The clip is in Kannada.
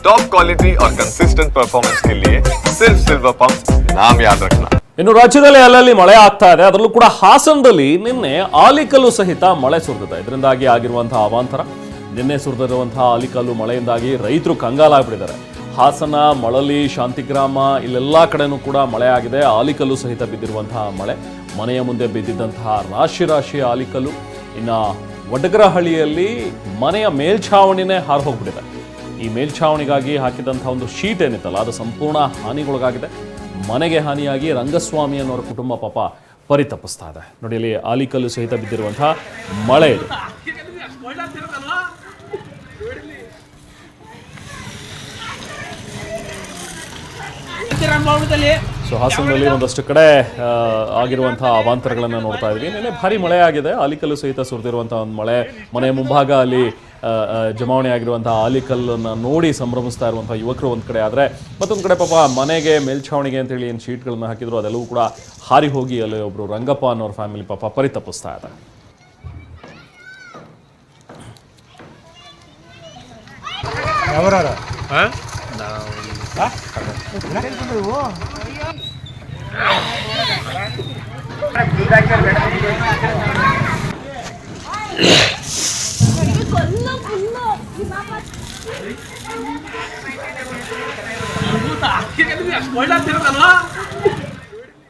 टॉप क्वालिटी और कंसिस्टेंट परफॉर्मेंस के लिए सिर्फ सिल्वर पंप नाम याद रखना ಇನ್ನು ರಾಜ್ಯದಲ್ಲಿ ಅಲ್ಲಲ್ಲಿ ಮಳೆ ಆಗ್ತಾ ಇದೆ ಅದರಲ್ಲೂ ಕೂಡ ಹಾಸನದಲ್ಲಿ ನಿನ್ನೆ ಆಲಿಕಲ್ಲು ಸಹಿತ ಮಳೆ ಸುರಿದಿದೆ ಇದರಿಂದಾಗಿ ಆಗಿರುವಂತಹ ಅವಾಂತರ ನಿನ್ನೆ ಸುರಿದಿರುವಂತಹ ಆಲಿಕಲ್ಲು ಮಳೆಯಿಂದಾಗಿ ರೈತರು ಕಂಗಾಲಾಗ್ಬಿಟ್ಟಿದ್ದಾರೆ ಹಾಸನ ಮಳಲಿ ಶಾಂತಿಗ್ರಾಮ ಇಲ್ಲೆಲ್ಲ ಕಡೆನೂ ಕೂಡ ಮಳೆ ಆಗಿದೆ ಆಲಿಕಲ್ಲು ಸಹಿತ ಬಿದ್ದಿರುವಂತಹ ಮಳೆ ಮನೆಯ ಮುಂದೆ ಬಿದ್ದಿದ್ದಂತಹ ರಾಶಿ ರಾಶಿ ಆಲಿಕಲ್ಲು ಇನ್ನು ವಡಗರಹಳ್ಳಿಯಲ್ಲಿ ಮನೆಯ ಮೇಲ್ಛಾವಣಿನೇ ಹಾರು ಹೋಗ್ಬಿಟ್ಟಿದೆ ಈ ಮೇಲ್ಛಾವಣಿಗಾಗಿ ಹಾಕಿದಂಥ ಒಂದು ಶೀಟ್ ಏನಿತ್ತಲ್ಲ, ಅದು ಸಂಪೂರ್ಣ ಹಾನಿಗೊಳಗಾಗಿದೆ. ಮನೆಗೆ ಹಾನಿಯಾಗಿ ರಂಗಸ್ವಾಮಿ ಅನ್ನೋರ ಕುಟುಂಬ ಪಾಪ ಪರಿತಪಿಸ್ತಾ ಇದೆ. ನೋಡಿ, ಇಲ್ಲಿ ಆಲಿಕಲ್ಲು ಸಹಿತ ಬಿದ್ದಿರುವಂತಹ ಮಳೆ ಇದೆ. ಸೊ ಹಾಸನದಲ್ಲಿ ಒಂದಷ್ಟು ಕಡೆ ಆಗಿರುವಂತಹ ಅವಾಂತರಗಳನ್ನು ನೋಡ್ತಾ ಇದ್ವಿ ನಿನ್ನೆ ಭಾರಿ ಮಳೆ ಆಗಿದೆ. ಆಲಿಕಲ್ಲು ಸಹಿತ ಸುರಿದಿರುವಂತಹ ಒಂದು ಮಳೆ. ಮನೆ ಮುಂಭಾಗ ಅಲ್ಲಿ ಜಮಾವಣೆ ಆಗಿರುವಂತಹ ಆಲಿಕಲ್ಲನ್ನು ನೋಡಿ ಸಂಭ್ರಮಿಸ್ತಾ ಇರುವಂಥ ಯುವಕರು ಒಂದು ಕಡೆ ಆದರೆ ಮತ್ತೊಂದು ಕಡೆ ಪಾಪ ಮನೆಗೆ ಮೇಲ್ಛಾವಣಿಗೆ ಅಂತೇಳಿ ಏನು ಶೀಟ್ಗಳನ್ನು ಹಾಕಿದ್ರು ಅದೆಲ್ಲವೂ ಕೂಡ ಹಾರಿ ಹೋಗಿ ಅಲ್ಲಿ ಒಬ್ಬರು ರಂಗಪ್ಪ ಅನ್ನೋರ ಫ್ಯಾಮಿಲಿ ಪಾಪ ಪರಿತಪಿಸ್ತಾ ಇದೆ 我让你着，怎么了？